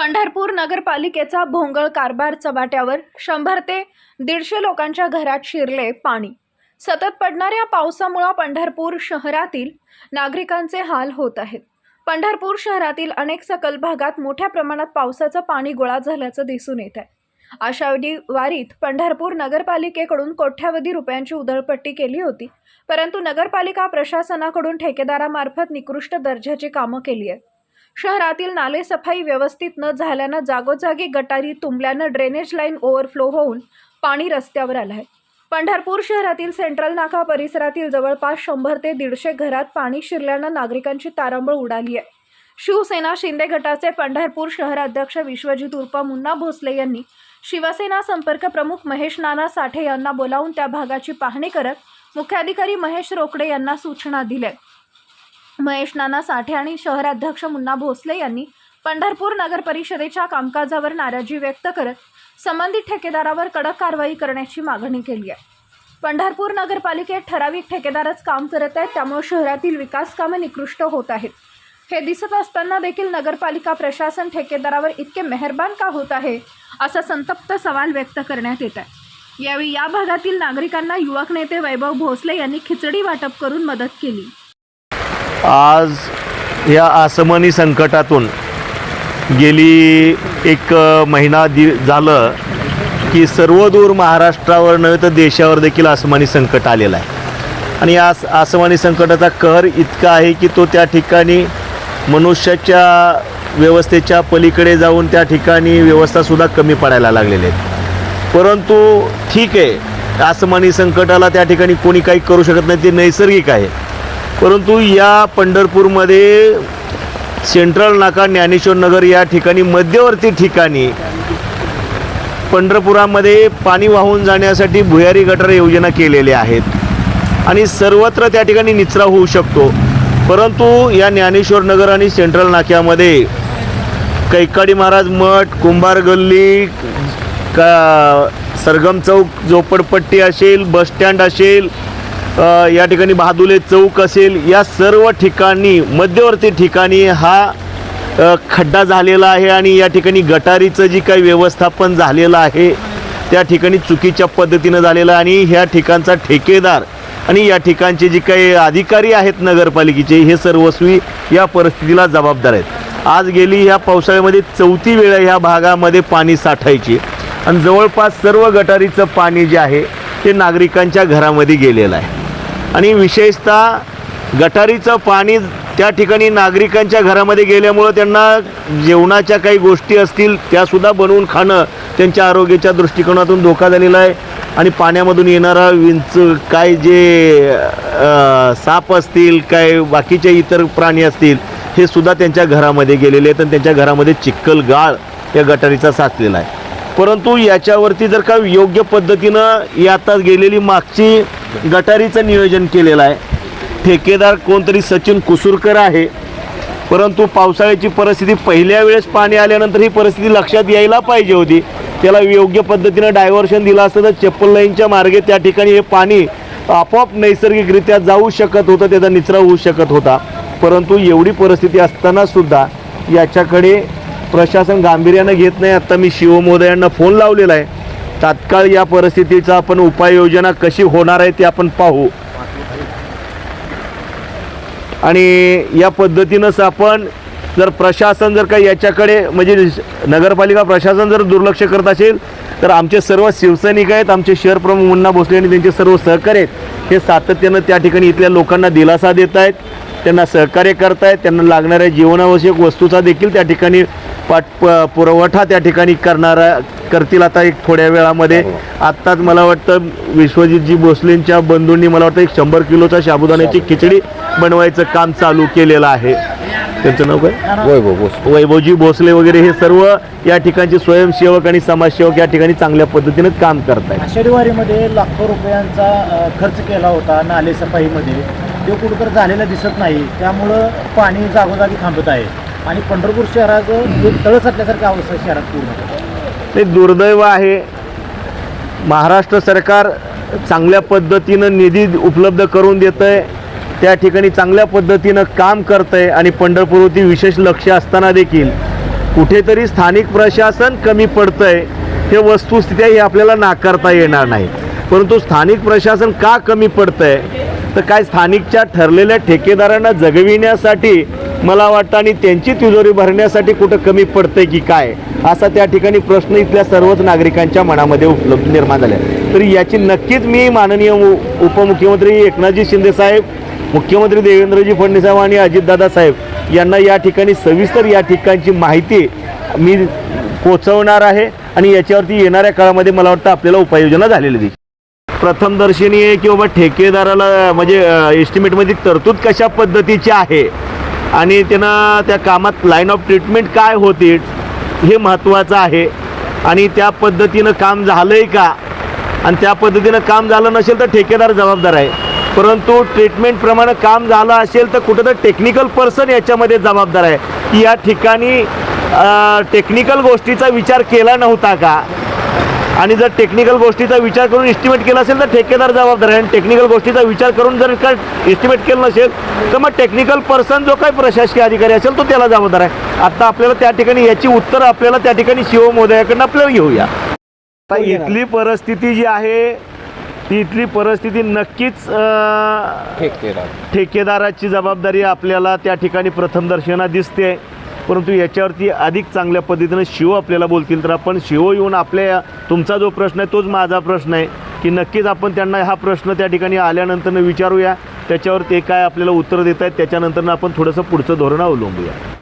पंढरपूर नगरपालिकेचा भोंगळ कारभार चव्हाट्यावर शंभर ते दीडशे लोकांच्या घरात शिरले पाणी. सतत पडणाऱ्या पावसामुळं पंढरपूर शहरातील नागरिकांचे हाल होत आहेत. पंढरपूर शहरातील अनेक सकल भागात मोठ्या प्रमाणात पावसाचं पाणी गोळा झाल्याचं दिसून येत आहे. आषाढी वारीत पंढरपूर नगरपालिकेकडून कोट्यावधी रुपयांची उधळपट्टी केली होती. परंतु नगरपालिका प्रशासनाकडून ठेकेदारामार्फत निकृष्ट दर्जाची कामं केली आहेत. शहरातील नालेसफाई व्यवस्थित न झाल्यानं जागोजागी गटारी तुंबल्यानं ड्रेनेज लाईन ओव्हरफ्लो होऊन पाणी रस्त्यावर आलं आहे. पंढरपूर शहरातील सेंट्रल नाका परिसरातील जवळपास शंभर ते दीडशे घरात पाणी शिरल्यानं नागरिकांची तारांबळ उडाली आहे. शिवसेना शिंदे गटाचे पंढरपूर शहराध्यक्ष विश्वजित उर्फ मुन्ना भोसले यांनी शिवसेना संपर्क प्रमुख महेश नाना साठे यांना बोलावून त्या भागाची पाहणी करत मुख्याधिकारी महेश रोकडे यांना सूचना दिल्या. महेश नाना साठे आणि शहराध्यक्ष मुन्ना भोसले यांनी पंढरपूर नगर परिषदेच्या कामकाजावर नाराजी व्यक्त करत संबंधित ठेकेदारावर कडक कारवाई करण्याची मागणी केली आहे. पंढरपूर नगरपालिकेत ठराविक ठेकेदारच काम करत आहेत त्यामुळे शहरातील विकास कामं निकृष्ट होत आहेत. हे दिसत असताना देखील नगरपालिका प्रशासन ठेकेदारावर इतके मेहरबान का होत आहे असा संतप्त सवाल व्यक्त करण्यात येत आहे. यावेळी या भागातील नागरिकांना युवक नेते वैभव भोसले यांनी खिचडी वाटप करून मदत केली. आज या आसमानी संकटातून गेली एक महिना दि झालं की सर्वदूर महाराष्ट्रावर नव्हे तर देशावर देखील आसमानी संकट आलेलं आहे. आणि या आस आसमानी संकटाचा कहर इतका आहे की तो त्या ठिकाणी मनुष्याच्या व्यवस्थेच्या पलीकडे जाऊन त्या ठिकाणी व्यवस्थासुद्धा कमी पडायला लागलेली आहेत. परंतु ठीक आहे आसमानी संकटाला त्या ठिकाणी कोणी काही करू शकत नाही ते नैसर्गिक आहे. परंतु या पंढरपूरमध्ये सेंट्रल नाका ज्ञानेश्वर नगर या ठिकाणी मध्यवर्ती ठिकाणी पंढरपुरामध्ये पाणी वाहून जाण्यासाठी भुयारी गटार योजना केलेल्या आहेत. आणि सर्वत्र त्या ठिकाणी निचरा होऊ शकतो. परंतु या ज्ञानेश्वर नगर आणि सेंट्रल नाक्यामध्ये कैकाडी महाराज मठ कुंभार गल्ली का सरगम चौक झोपडपट्टी असेल बसस्टँड असेल या ठिकाणी बहादुले चौक असेल या सर्व ठिकाणी मध्यवर्ती ठिकाणी हा खड्डा झालेला आहे आणि या ठिकाणी गटारीचं जी काही व्यवस्थापन झालेलं आहे त्या ठिकाणी चुकीच्या पद्धतीनं झालेलं आहे. आणि ह्या ठिकाणचा ठेकेदार आणि या ठिकाणचे जे काही अधिकारी आहेत नगरपालिकेचे हे सर्वस्वी या परिस्थितीला जबाबदार आहेत. आज गेली ह्या पावसाळ्यामध्ये चौथी वेळ ह्या भागामध्ये पाणी साठायची. आणि जवळपास सर्व गटारीचं पाणी जे आहे ते नागरिकांच्या घरामध्ये गेलेलं आहे. आणि विशेषतः गटारीचं पाणी त्या ठिकाणी नागरिकांच्या घरामध्ये गेल्यामुळं त्यांना जेवणाच्या काही गोष्टी असतील त्यासुद्धा बनवून खाणं त्यांच्या आरोग्याच्या दृष्टिकोनातून धोका झालेला आहे. आणि पाण्यामधून येणारा विंच काय जे साप असतील काय बाकीचे इतर प्राणी असतील हे सुद्धा त्यांच्या घरामध्ये गेलेले आहेत आणि त्यांच्या घरामध्ये चिखल गाळ या गटारीचा साचलेला आहे. परंतु याच्यावरती जर का योग्य पद्धतीनं ही आता गेलेली मागची गटारीचं नियोजन केलेलं आहे. ठेकेदार कोणतरी सचिन कुसूरकर आहे. परंतु पावसाळ्याची परिस्थिती पहिल्या वेळेस पाणी आल्यानंतर ही परिस्थिती लक्षात यायला पाहिजे होती. त्याला योग्य पद्धतीनं डायव्हर्शन दिलं असतं तर चप्पल लाईनच्या मार्गे त्या ठिकाणी हे पाणी आपोआप नैसर्गिकरित्या जाऊ शकत होतं त्याचा निचरा होऊ शकत होता. परंतु एवढी परिस्थिती असताना सुद्धा याच्याकडे प्रशासन गांभीर्यानं घेत नाही. आता मी शिवमोदयांना फोन लावलेला आहे. तात्काळ या परिस्थितीचा आपण उपाययोजना कशी होणार आहे ते आपण पाहू. आणि या पद्धतीनंच आपण जर प्रशासन जर काही याच्याकडे म्हणजे नगरपालिका प्रशासन जर दुर्लक्ष करत असेल तर आमचे सर्व शिवसैनिक आहेत आमचे शहर प्रमुख मुन्ना भोसले आणि त्यांचे सर्व सहकारी आहेत. हे सातत्यानं त्या ठिकाणी इथल्या लोकांना दिलासा देत आहेत. त्यांना सहकार्य करतायत त्यांना लागणाऱ्या जीवनावश्यक वस्तूचा देखील त्या ठिकाणी पाठ प- पुरवठा त्या ठिकाणी करणारा करतील आता एक थोड्या वेळामध्ये. आत्ताच मला वाटतं विश्वजितजी भोसलेंच्या बंधूंनी मला वाटतं एक शंभर किलोचा साबुदाण्याची खिचडी बनवायचं काम चालू केलेलं आहे. त्यांचं नाव काय? वैभव बोस वैभवजी भोसले वगैरे हे सर्व या ठिकाणचे स्वयंसेवक आणि समाजसेवक या ठिकाणी चांगल्या पद्धतीनं काम करत आहेत आषाढी वारीमध्ये लाखो रुपयांचा खर्च केला होता नाले सफाईमध्ये. ते कुठं झालेलं दिसत नाही. त्यामुळं पाणी जागोजागी थांबत आहे. आणि पंढरपूर शहराचं एक तळ साठल्यासारखी अवस्था आहे शहरात पूर्ण ते दुर्दैव आहे. महाराष्ट्र सरकार चांगल्या पद्धतीनं निधी उपलब्ध करून देतं आहे त्या ठिकाणी चांगल्या पद्धतीनं काम करतं आहे आणि पंढरपूरवरती विशेष लक्ष असताना देखील कुठेतरी स्थानिक प्रशासन कमी पडतंय. हे वस्तुस्थिती आहे आपल्याला नाकारता येणार नाही. परंतु स्थानिक प्रशासन का कमी पडतंय? तर काय स्थानिकच्या ठरलेल्या ठेकेदारांना जगविण्यासाठी मला वाटतं आणि त्यांची तिजोरी भरण्यासाठी कुठं कमी पडतंय की काय असा त्या ठिकाणी प्रश्न इथल्या सर्वच नागरिकांच्या मनामध्ये उपलब्ध निर्माण झाला. तर याची नक्कीच मी माननीय उ- उपमुख्यमंत्री एकनाथजी शिंदेसाहेब मुख्यमंत्री देवेंद्रजी फडणवीस साहेब आणि अजितदादा साहेब यांना या ठिकाणी सविस्तर या ठिकाणची माहिती मी पोचवणार आहे आणि याच्यावरती येणाऱ्या काळामध्ये मला वाटतं आपल्याला उपाययोजना झालेली दिसते प्रथमदर्शनी आहे की बाबा ठेकेदाराला म्हणजे एस्टिमेटमध्ये तरतूद कशा पद्धतीची आहे? आणि त्यांना त्या कामात लाईन ऑफ ट्रीटमेंट काय होते हे महत्त्वाचं आहे. आणि त्या पद्धतीनं काम झालं आहे का? आणि त्या पद्धतीनं काम झालं नसेल तर ठेकेदार जबाबदार आहे. परंतु ट्रीटमेंटप्रमाणे काम झालं असेल तर कुठं तर टेक्निकल पर्सन याच्यामध्ये जबाबदार आहे. की या ठिकाणी टेक्निकल गोष्टीचा विचार केला नव्हता का? आणि जर टेक्निकल गोष्टीचा विचार करून एस्टिमेट केला असेल तर ठेकेदार जबाबदार आहे. आणि टेक्निकल गोष्टीचा विचार करून जर का एस्टिमेट केलं नसेल तर मग टेक्निकल पर्सन जो काही प्रशासकीय अधिकारी असेल तो त्याला जबाबदार आहे. आता आपल्याला त्या ठिकाणी याची उत्तर आपल्याला त्या ठिकाणी शिव मोदयाकडनं आपल्याला घेऊया. आता इथली परिस्थिती जी आहे ती इथली परिस्थिती नक्कीच ठेकेदाराची जबाबदारी आपल्याला त्या ठिकाणी प्रथमदर्शना दिसते. परंतु याच्यावरती अधिक चांगल्या पद्धतीनं शिव आपल्याला बोलतील तर आपण शिव येऊन आपल्या तुमचा जो प्रश्न आहे तोच माझा प्रश्न आहे की नक्कीच आपण त्यांना हा प्रश्न त्या ठिकाणी आल्यानंतर विचारूया त्याच्यावर ते काय आपल्याला उत्तर देत आहेत त्याच्यानंतर आपण थोडंसं पुढचं धोरण अवलंबूया.